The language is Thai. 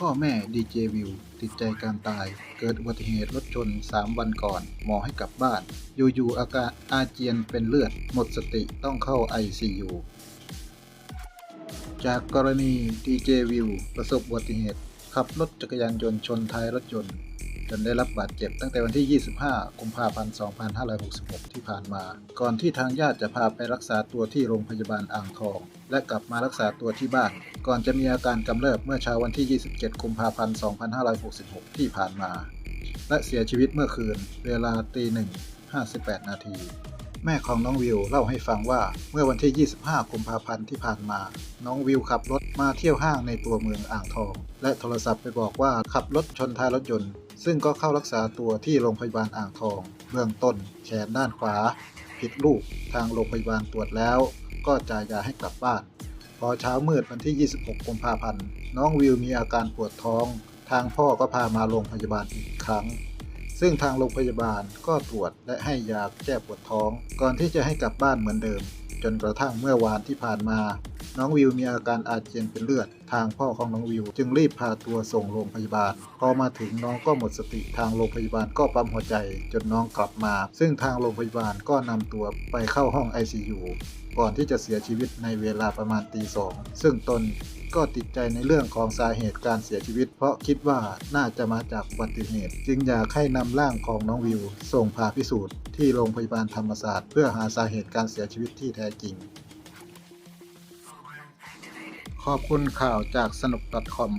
พ่อแม่ดีเจวิวติดใจการตาย เกิดอุบัติเหตุรถชน 3 วันก่อน หมอให้กลับบ้าน อยู่ๆอาการอาเจียนเป็นเลือด หมดสติต้องเข้า ICU จากกรณีดีเจวิวประสบอุบัติเหตุ ขับรถจักรยานยนต์ชนท้ายรถยนต์ จนได้รับบาดเจ็บตั้งแต่วันที่ 25 กุมภาพันธ์ 2566 ที่ผ่านมา ก่อนที่ทางญาติจะพาไปรักษาตัวที่โรงพยาบาลอ่างทอง และกลับมารักษาตัวที่บ้าน ก่อนจะมีอาการกำเริบเมื่อเช้าวันที่ 27 กุมภาพันธ์ 2566 ที่ผ่านมา และเสียชีวิตเมื่อคืน เวลาตีหนึ่ง58 นาทีแม่ของน้องวิวเล่าให้ฟังว่าเมื่อวันที่ 25 กุมภาพันธ์ที่ผ่านมา น้องวิวขับรถมาเที่ยวห้างในตัวเมืองอ่างทอง และโทรศัพท์ไปบอกว่าขับรถชนท้ายรถยนต์ ซึ่งก็เข้ารักษาตัวที่โรงพยาบาลอ่างทอง เบื้องต้นแขนด้านขวา ผิดรูปทางโรงพยาบาลตรวจแล้ว ก็จ่ายยาให้กลับบ้าน พอเช้ามืดวันที่ 26 กุมภาพันธ์ น้องวิวมีอาการปวดท้อง ทางพ่อก็พามาโรงพยาบาลอีกครั้ง ซึ่งทางโรงพยาบาลก็ตรวจและให้ยาแก้ปวดท้อง ก่อนที่จะให้กลับบ้านเหมือนเดิม จนกระทั่งเมื่อวานที่ผ่านมา น้องวิวมีอาการอาเจียนเป็นเลือด ทางพ่อของน้องวิว จึงรีบพาตัวส่งโรงพยาบาล พอมาถึงน้องก็หมดสติทางโรงพยาบาลก็ปั๊มหัวใจ จนน้องกลับมา ซึ่งทางโรงพยาบาลก็นำตัวไปเข้าห้อง ICU ก่อนที่จะเสียชีวิตในเวลาประมาณตีสองซึ่งตนก็ติดใจในเรื่องของสาเหตุการเสียชีวิต เพราะคิดว่าน่าจะมาจากอุบัติเหตุ จึงอยากให้นำร่างของน้องวิว ส่งผ่าพิสูจน์ที่โรงพยาบาลธรรมศาสตร์ เพื่อหาสาเหตุการเสียชีวิตที่แท้จริง ขอบคุณข่าวจากสนุก .com